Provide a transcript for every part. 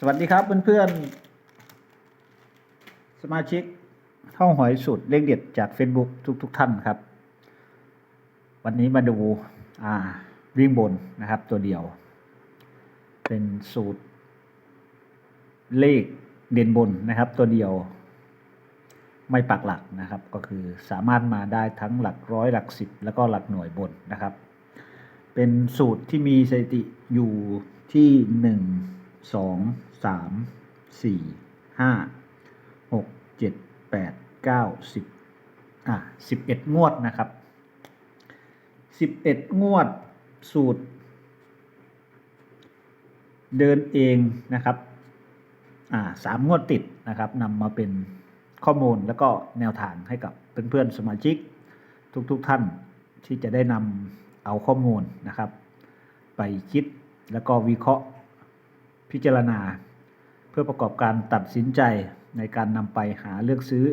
สวัสดีครับเพื่อนๆ สมาชิกท่องหอยสูตรเลขเด็ดจาก Facebook ทุกๆทท่านครับ วันนี้มาดูอ่าวิ่งบนนะครับตัวเดียว เป็นสูตร เลขเด่นบนนะครับ ตัวเดียว ไม่ปักหลักนะครับ ก็คือสามารถมาได้ทั้งหลักร้อยหลักสิบแล้วก็หลักหน่วยบนนะครับ เป็นสูตรที่มีสถิติอยู่ที่หนึ่ง สองสามสี่ห้าหกเจ็ดแปดเก้าสิบอะสิบเอ็ดงวดนะครับสิบเอ็ดงวดสูตร เดินเองนะครับอ่าสามงวดติดนะครับนำมาเป็นข้อมูลแล้วก็แนวทางให้กับเพื่อนๆสมาชิก ทุกๆทท่านที่จะได้นำเอาข้อมูลนะครับ ไปคิดแล้วก็วิเคราะห์ พิจารณา เพื่อประกอบการตัดสินใจในการนำไปหาเลือกซื้อ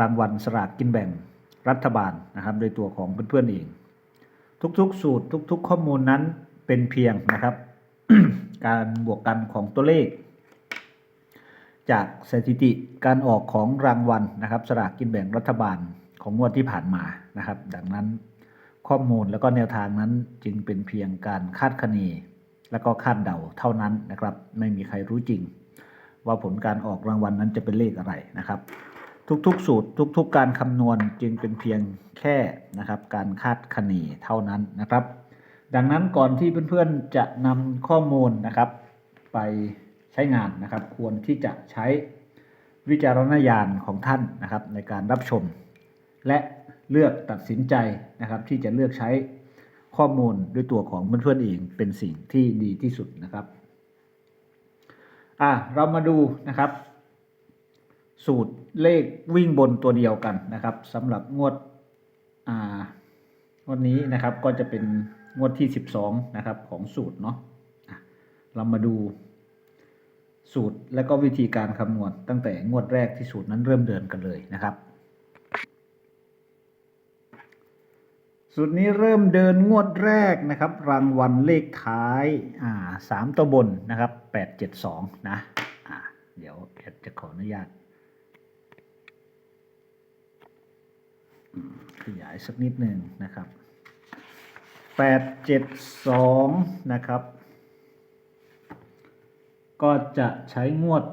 รางวัลสลากกินแบ่งรัฐบาลนะครับ โดยตัวของเพื่อนๆเอง ทุกๆ สูตรทุก ๆ ข้อมูลนั้นเป็นเพียงนะครับ การบวกกันของตัวเลข จากสถิติการออกของรางวัลนะครับสลากกินแบ่งรัฐบาลของงวดที่ผ่านมานะครับ ดังนั้นข้อมูลแล้วก็แนวทางนั้นจึงเป็นเพียงการคาดคะเน และก็คาดเดาเท่านั้นนะครับ ไม่มีใครรู้จริง ว่าผลการออกรางวัลนั้นจะเป็นเลขอะไรนะครับ ทุกๆ สูตรทุกๆ การคำนวณจึงเป็นเพียงแค่นะครับการคาดคะเนเท่านั้นนะครับ ดังนั้นก่อนที่เพื่อนๆจะนำข้อมูลนะครับ ไปใช้งานนะครับ ควรที่จะใช้วิจารณญาณของท่านนะครับในการรับชม และเลือกตัดสินใจนะครับที่จะเลือกใช้ ข้อมูลด้วยตัวของเพื่อนๆเองเป็นสิ่งที่ดีที่สุดนะครับอะเรามาดูนะครับ สูตรเลขวิ่งบนตัวเดียวกันนะครับสำหรับงวดอ่างวดนี้นะครับก็จะเป็นงวดที่ 12นะครับของสูตรเนาะอะเรามาดูสูตรและก็วิธีการคำนวณตั้งแต่งวดแรกที่สูตรนั้นเริ่มเดินกันเลยนะครับ สูตรนี้เริ่มเดินงวดแรกนะครับ รางวัลเลขท้ายอ่าสามตัวบนนะครับแปดเจ็ดสองนะอ่าเดี๋ยวแอดจะขออนุญาตขยายสักนิดหนึ่งนะครับแปดเจ็ดสองนะครับ ก็จะใช้งวด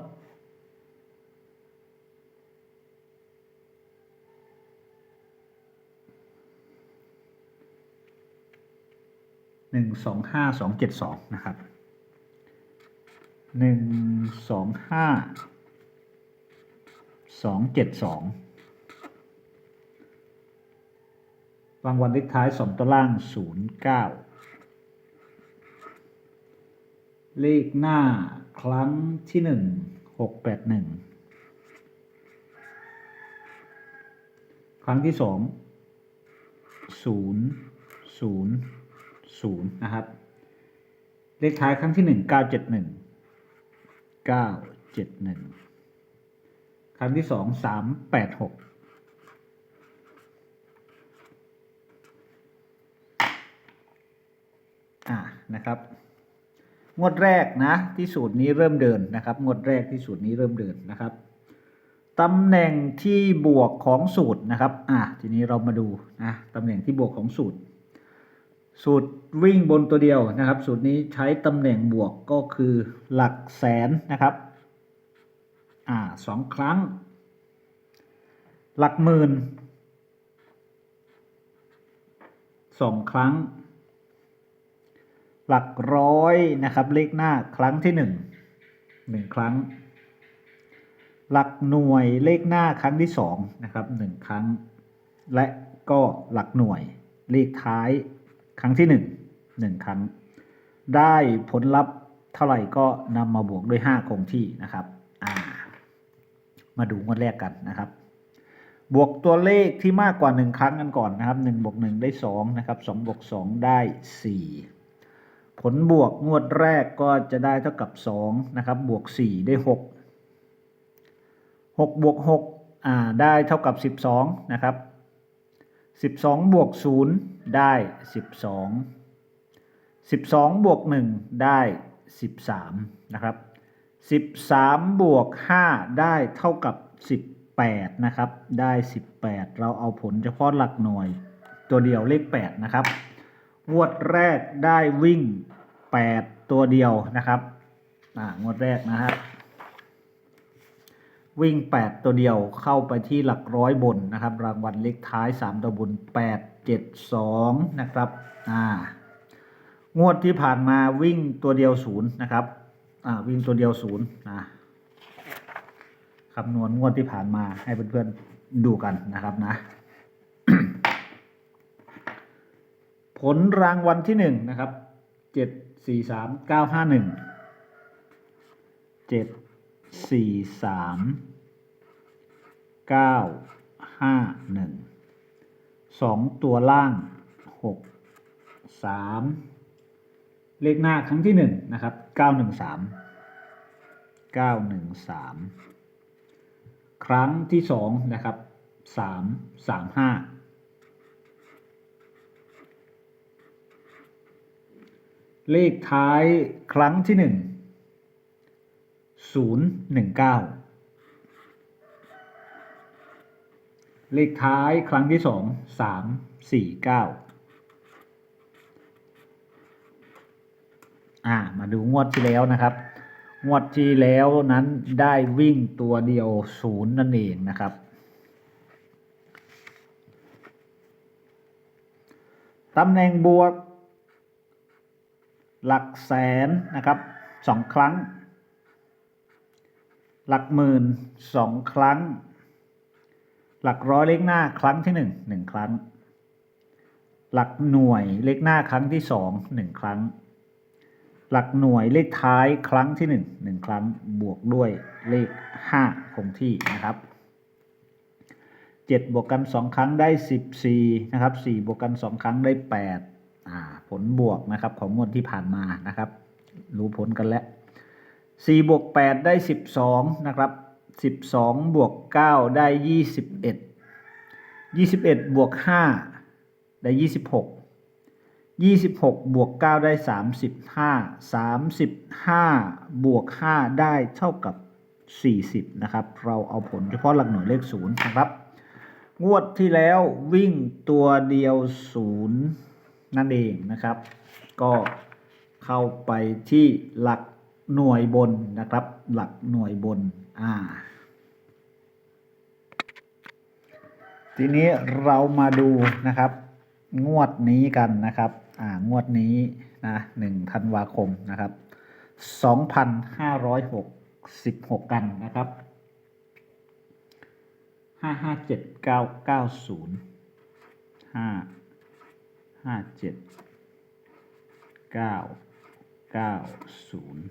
หนึ่งสองห้าสองเจ็ดสองนะครับหนึ่งสองห้าสองเจ็ดสองรางวัลเลขท้ายสองตัวล่างศูนย์เก้าเลขหน้าครั้งที่หนึ่งหกแปดหนึ่งครั้งที่สองศูนย์ศูนย์ ศูนย์นะครับ เลขท้ายครั้งที่หนึ่งเก้าเจ็ดหนึ่งเก้าเจ็ดหนึ่งครั้งที่สองสามแปดหกอ่านะครับงวดแรกนะที่สูตรนี้เริ่มเดินนะครับงวดแรกที่สูตรนี้เริ่มเดินนะครับตำแหน่งที่บวกของสูตรนะครับอ่าทีนี้เรามาดูนะตำแหน่งที่บวกของสูตร สูตรวิ่งบนตัวเดียวนะครับ สูตรนี้ใช้ตำแหน่งบวกก็คือหลักแสนนะครับอ่าสองครั้ง หลักหมื่นสองครั้ง หลักร้อยนะครับ เลขหน้าครั้งที่หนึ่งหนึ่งครั้ง หลักหน่วยเลขหน้าครั้งที่สองนะครับหนึ่งครั้ง และก็หลักหน่วยเลขท้าย ครั้งที่หนึ่งหนึ่งครั้ง ได้ผลลัพธ์เท่าไหร่ก็นำมาบวกด้วยห้าคงที่นะครับามาดูงวดแรกกันนะครับ บวกตัวเลขที่มากกว่าหนึ่งครั้งกันก่อนนะครับหนึ่งบวกหนึ่งได้สองนะครับสองบวกสองได้สี่ผลบวกงวดแรกก็จะได้เท่ากับสองนะครับบวกสี่ได้หกหกบวกหกอ่าได้เท่ากับสิบสองนะครับ สิบสองบวกศูนย์ได้สิบสองสิบสองบวกหนึ่งได้สิบสามนะครับสิบสามบวกห้าได้เท่ากับสิบแปดนะครับ ได้สิบแปดเราเอาผลเฉพาะหลักหน่วย ตัวเดียวเลขแปดนะครับงวดแรกได้วิ่งแปดตัวเดียวนะครับ อ่างวดแรกนะครับ วิ่ง 8 ตัวเดียวเข้าไปที่หลักร้อยบนนะครับ รางวัลเลขท้าย 3 ตัวบน 8 7 2 นะครับอ่างวดที่ผ่านมาวิ่งตัวเดียวศูนย์นะครับอ่าวิ่งตัวเดียวศูนย์นะคำนวณงวดที่ผ่านมาให้เพื่อนๆดูกันนะครับนะ ผลรางวัลที่หนึ่งนะครับเจ็ดสี่สามเก้าห้าหนึ่งเจ็ด สี่สามเก้าห้าหนึ่งสองตัวล่างหกสามเลขหน้าครั้งที่หนึ่งนะครับเก้าหนึ่งสามเก้าหนึ่งสามครั้งที่สองนะครับสามสามห้าเลขท้ายครั้งที่หนึ่ง ศูนย์หนึ่งเก้าเลขท้ายครั้งที่สองสามสี่เก้าอ่ามาดูงวดที่แล้วนะครับ งวดที่แล้วนั้นได้วิ่งตัวเดียวศูนย์นั่นเองนะครับ ตำแหน่งบวก หลักแสนนะครับสองครั้ง หลักหมื่นสองครั้ง หลักร้อยเลขหน้าครั้งที่หนึ่งหนึ่งครั้ง หลักหน่วยเลขหน้าครั้งที่สองหนึ่งครั้ง หลักหน่วยเลขท้ายครั้งที่หนึ่งหนึ่งครั้งบวกด้วยเลขห้าคงที่นะครับเจ็ดบวกกันสองครั้งได้สิบสี่นะครับสี่บวกกันสองครั้งได้แปดผลบวกนะครับของงวดที่ผ่านมานะครับ รู้ผลกันแล้ว สี่บวกแปดได้สิบสองนะครับสิบสองบวกเก้าได้ยี่สิบเอ็ดยี่สิบเอ็ดบวกห้าได้ยี่สิบหกยี่สิบหกบวกเก้าได้สามสิบห้าสามสิบห้าบวกห้าได้เท่ากับสี่สิบนะครับ เราเอาผลเฉพาะหลักหน่วยเลขศูนย์นะครับ งวดที่แล้ววิ่งตัวเดียวศูนย์นั่นเองนะครับ ก็เข้าไปที่หลัก หน่วยบนนะครับ หลักหน่วยบนอ่าทีนี้เรามาดูนะครับ งวดนี้กันนะครับ อ่างวดนี้นะหนึ่งธันวาคมนะครับสองพันห้าร้อยหกสิบหกกันนะครับห้าห้าเจ็ดเก้าเก้าศูนย์ห้าห้าเจ็ดเก้าเก้าศูนย์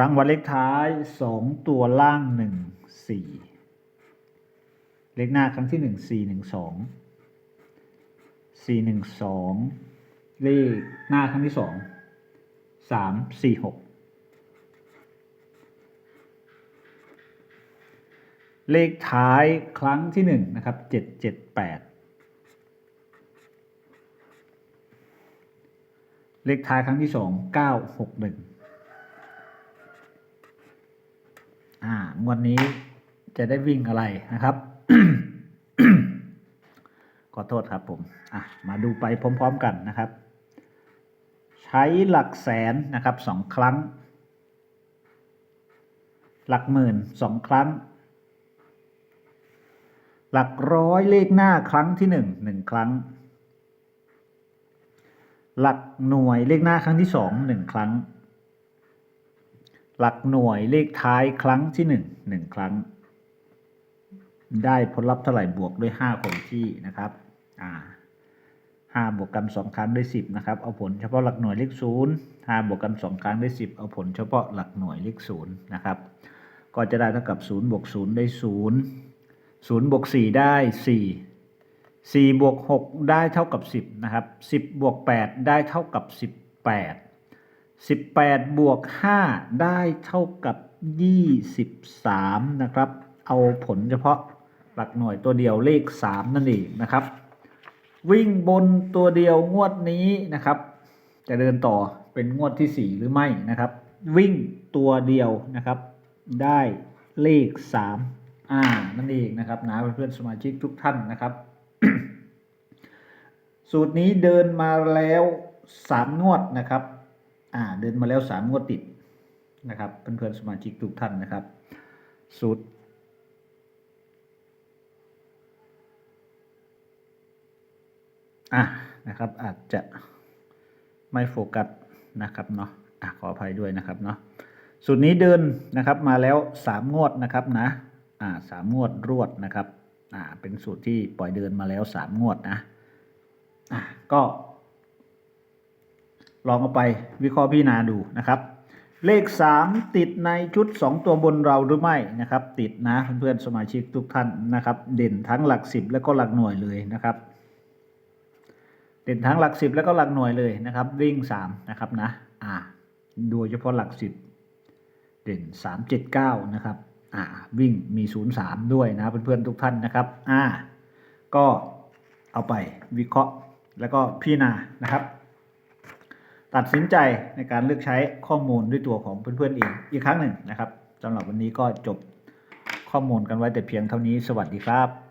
รางวัลเลขท้าย 2 ตัวล่าง 1 4 เลขหน้าครั้งที่ 1 4 1 2 4 1 2 เลขหน้าครั้งที่ 2 3 4 6 เลขท้ายครั้งที่ 1 นะครับ 7 7 8 เลขท้ายครั้งที่ 2 9 6 1 อ่างวดนี้จะได้วิ่งอะไรนะครับ ขอโทษครับผม อะ มาดูไปพร้อมๆกันนะครับ ใช้หลักแสนนะครับสองครั้ง หลักหมื่นสองครั้ง หลักร้อยเลขหน้าครั้งที่หนึ่งหนึ่งครั้ง หลักหน่วยเลขหน้าครั้งที่สองหนึ่งครั้ง หลักหน่วยเลขท้ายครั้งที่หนึ่งหนึ่งครั้ง ได้ผลลัพธ์เท่าไหร่บวกด้วยห้าคงที่นะครับอ่าห้าบวกกันสองครั้งได้สิบนะครับเอาผลเฉพาะหลักหน่วยเลขศูนย์ห้าบวกกันสองครั้งได้สิบเอาผลเฉพาะหลักหน่วยเลขศูนย์นะครับก็จะได้เท่ากับศูนย์บวกศูนย์ได้ศูนย์ศูนย์บวกสี่ได้สี่สี่บวกหกได้เท่ากับสิบนะครับสิบบวกแปดได้เท่ากับสิ บแปดสิบแปดบวกห้าได้เท่ากับยี่สิบสามนะครับ เอาผลเฉพาะหลักหน่วยตัวเดียวเลขสามนั่นเองนะครับ วิ่งบนตัวเดียวงวดนี้นะครับ จะเดินต่อเป็นงวดที่สี่หรือไม่นะครับ วิ่งตัวเดียวนะครับ ได้เลขสามอ่า นั่นเองนะครับนะเพื่อนสมาชิกทุกท่านนะครับ สูตรนี้เดินมาแล้วสามงวดนะครับ อ่าเดินมาแล้วสามงวดติดนะครับเพื่อนๆสมาชิกทุกท่านนะครับ สูตร อะนะครับอาจจะไม่โฟกัสนะครับเนาะอะขออภัยด้วยนะครับเนาะสูตรนี้เดินนะครับมาแล้วสามงวดนะครับนะอ่าสามงวดรวดนะครับอ่าเป็นสูตรที่ปล่อยเดินมาแล้วสามงวดนะอะก็ ลองเอาไปวิเคราะห์พิจารณาดูนะครับ เลข 3 ติดในชุด 2 ตัวบนเราหรือไม่นะครับ ติดนะเพื่อนๆสมาชิกทุกท่านนะครับ เด่นทั้งหลัก 10 และก็หลักหน่วยเลยนะครับ เด่นทั้งหลัก 10 และก็หลักหน่วยเลยนะครับวิ่ง3นะครับนะอ่าโดยเฉพาะหลัก 10 เด่น 379 นะครับอ่าวิ่งมี 03 ด้วยนะเพื่อนๆทุกท่านนะครับอ่าก็เอาไปวิเคราะห์แล้วก็พิจารณานะครับ ตัดสินใจในการเลือกใช้ข้อมูลด้วยตัวของเพื่อนๆเองอีกครั้งหนึ่งนะครับสำหรับวันนี้ก็จบข้อมูลกันไว้แต่เพียงเท่านี้สวัสดีครับ